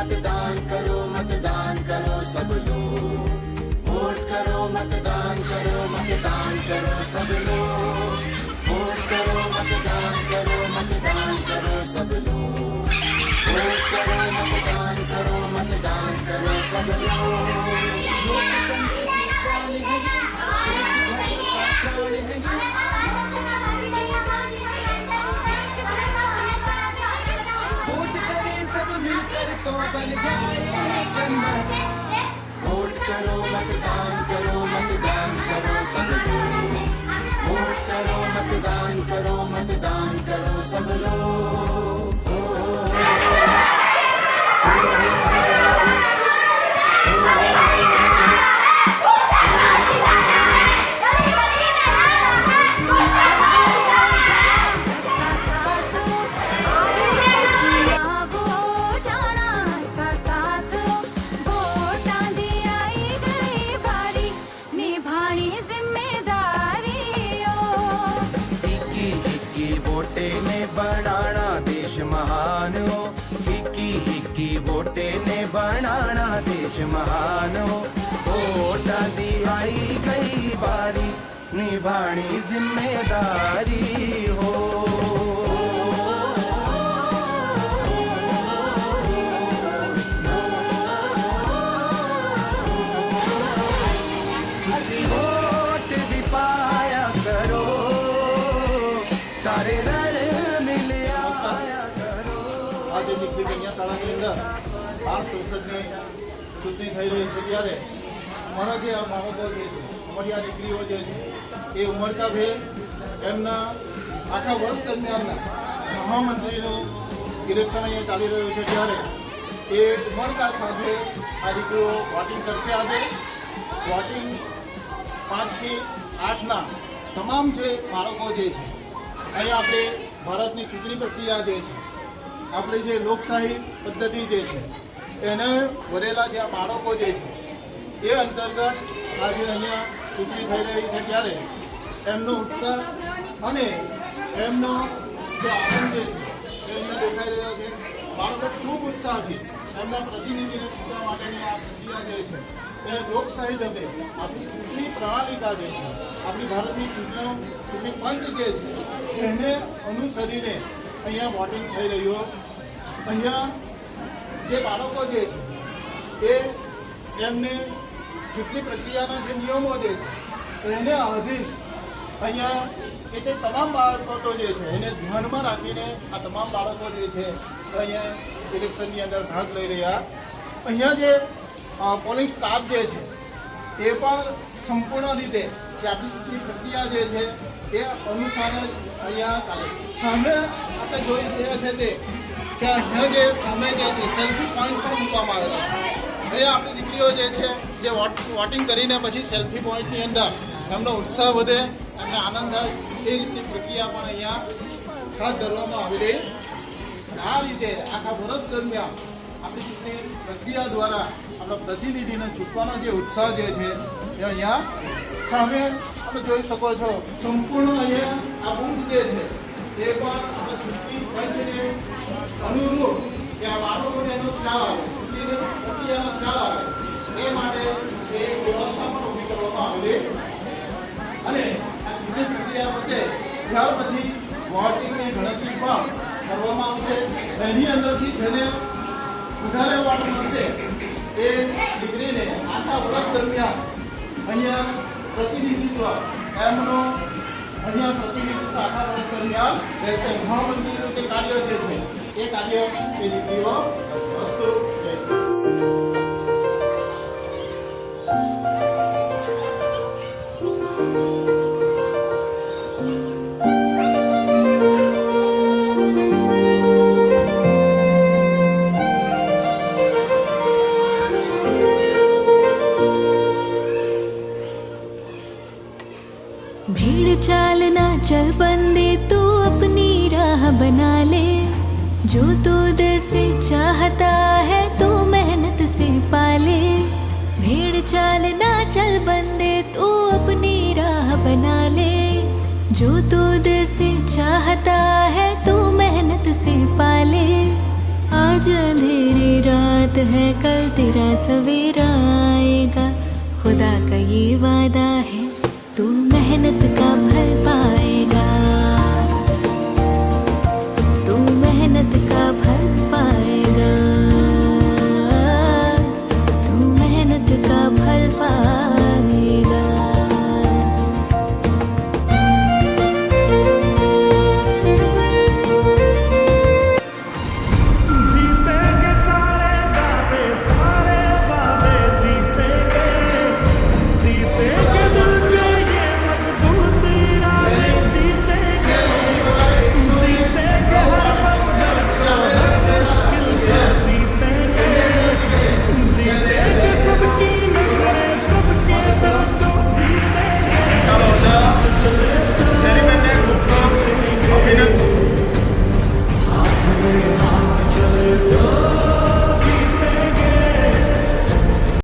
मतदान करो मतदान करो सब लोग वोट करो मतदान करो मतदान करो सब लोग वोट करो मतदान करो मतदान करो सब लोग वोट करो मतदान करो मतदान करो सब लोग तो बन जाए जन्नत वोट करो मतदान करो मतदान करो सब लोग वोट करो मतदान करो मतदान મહાનો હિકી હિકી વોટે ને બનાણા દેશ મહાનો વોટાથી આઈ ગઈ બારી નિભાણી જિમ્મેદારી હો ચીખલી કન્યા શાળાની અંદર આ સંસદની ચૂંટણી થઈ રહી છે ત્યારે અમારા જે આ મા બાપો છે, અમારી આ દીકરીઓ જે છે, એ ઉમરકાભેર એમના આખા વર્ષ દરમિયાનના મહામંત્રીનું ઇલેક્શન અહીંયા ચાલી રહ્યું છે ત્યારે એ ઉમરકા સાથે આ દીકરીઓ વોટિંગ કરશે આજે. વોટિંગ પાંચથી આઠના તમામ જે બાળકો જે છે, અહીંયા આપણે ભારતની ચૂંટણી પ્રક્રિયા જે છે આપણી જે લોકશાહી પદ્ધતિ જે છે એને વરેલા જે બાળકો જે છે, એ અંતર્ગત આજે અહીંયા ચૂંટણી થઈ રહી છે ત્યારે એમનો ઉત્સાહ અને એમનો જે આનંદ જે છે, એ અહીંયા દેખાઈ રહ્યો છે. બાળકો ખૂબ ઉત્સાહથી એમના પ્રતિનિધિને ચૂંટવા માટેની આ પ્રક્રિયા જે છે, એ લોકશાહી ઢબે આપણી ચૂંટણી પ્રણાલિકા જે છે, આપણી ભારતની ચૂંટણીઓ ચૂંટણી પંચ જે છે, એને અનુસરીને અહીંયા વોટિંગ થઈ રહ્યું અહીંયા જે બાળકો જે છે, એ એમને ચૂંટણી પ્રક્રિયાના જે નિયમો જે છે, એને આધીન અહીંયા એ જે તમામ બાળકો જે છે, એને ધ્યાનમાં રાખીને આ તમામ બાળકો જે છે, અહીંયા ઇલેક્શનની અંદર ભાગ લઈ રહ્યા. અહીંયા જે પોલિંગ સ્ટાફ જે છે, એ પણ સંપૂર્ણ રીતે જે આપણી ચૂંટણી પ્રક્રિયા જે છે, એ અનુસાર અહીંયા ચાલે. સામે આપણે જોઈ રહ્યા છે તે કે અહીંયા જે સામે જે છે સેલ્ફી પોઈન્ટ પણ મૂકવામાં આવેલા છે. અહીંયા આપણી દીકરીઓ જે છે, જે વોટ, વોટિંગ કરીને પછી સેલ્ફી પોઈન્ટની અંદર એમનો ઉત્સાહ વધે એમને આનંદ થાય એ રીતની પ્રક્રિયા પણ અહીંયા હાથ ધરવામાં આવી રહી. આ રીતે આખા વર્ષ દરમિયાન આપણી ચૂંટણી પ્રક્રિયા દ્વારા આપણા પ્રતિનિધિને ચૂંટવાનો જે ઉત્સાહ જે છે, એ અહીંયા સામે તમે જોઈ શકો છો. સંપૂર્ણ અહીંયા આ બુથ જે છે, એ પણ આપણા ચૂંટણી પંચને અનુરૂપ કે આ બાળકોને એનો ખ્યાલ આવે ચૂંટણીની પ્રક્રિયાનો ખ્યાલ આવે, એ માટે એ વ્યવસ્થા પણ ઊભી કરવામાં આવેલી. અને આ ચૂંટણી પ્રક્રિયા વખતે ત્યાર પછી વોટિંગની ગણતરી પણ કરવામાં આવશે એની અંદરથી જેને વધારે વોટ મળશે, એ દીકરીને આખા વર્ષ દરમિયાન અહીંયા પ્રતિનિધિત્વ, એમનો અહીંયા પ્રતિનિધિત્વ આખા વર્ષ દરમિયાન રહેશે. મહામંત્રીનું જે કાર્ય જે છે એ કાર્ય એ દીકરીઓ વસ્તુ જય भीड़ चालना चल बंदे तू अपनी राह बना ले जो तू दिल से चाहता है, तू मेहनत से पाले। भीड़ चाल ना चल बंदे, तू अपनी राह बना ले। जो तू दिल से चाहता है, तू मेहनत से पाले। आज अंधेरी रात है, कल तेरा सवेरा आएगा। खुदा का ये वादा है, तू मेहनत का